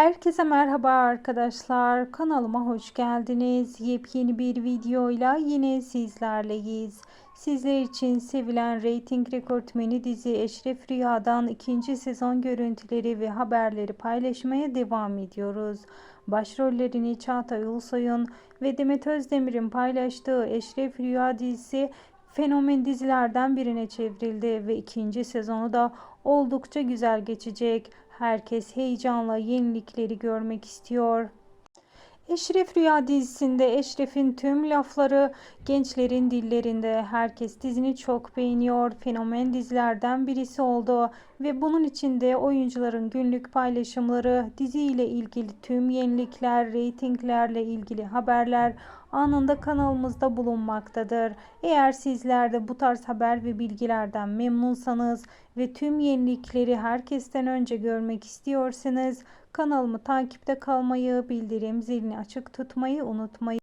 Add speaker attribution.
Speaker 1: Herkese merhaba arkadaşlar. Kanalıma hoş geldiniz. Yepyeni bir videoyla yine sizlerleyiz. Sizler için sevilen reyting rekortmeni dizi Eşref Rüya'dan ikinci sezon görüntüleri ve haberleri paylaşmaya devam ediyoruz. Başrollerini Çağatay Ulusoy'un ve Demet Özdemir'in paylaştığı Eşref Rüya dizisi fenomen dizilerden birine çevrildi ve ikinci sezonu da oldukça güzel geçecek. Herkes heyecanla yenilikleri görmek istiyor. Eşref Rüya dizisinde Eşref'in tüm lafları gençlerin dillerinde. Herkes dizini çok beğeniyor. Fenomen dizilerden birisi oldu ve bunun içinde oyuncuların günlük paylaşımları, diziyle ilgili tüm yenilikler, reytinglerle ilgili haberler anında kanalımızda bulunmaktadır. Eğer sizler de bu tarz haber ve bilgilerden memnunsanız ve tüm yenilikleri herkesten önce görmek istiyorsanız kanalımı takipte kalmayı, bildirim zilini açık tutmayı unutmayın.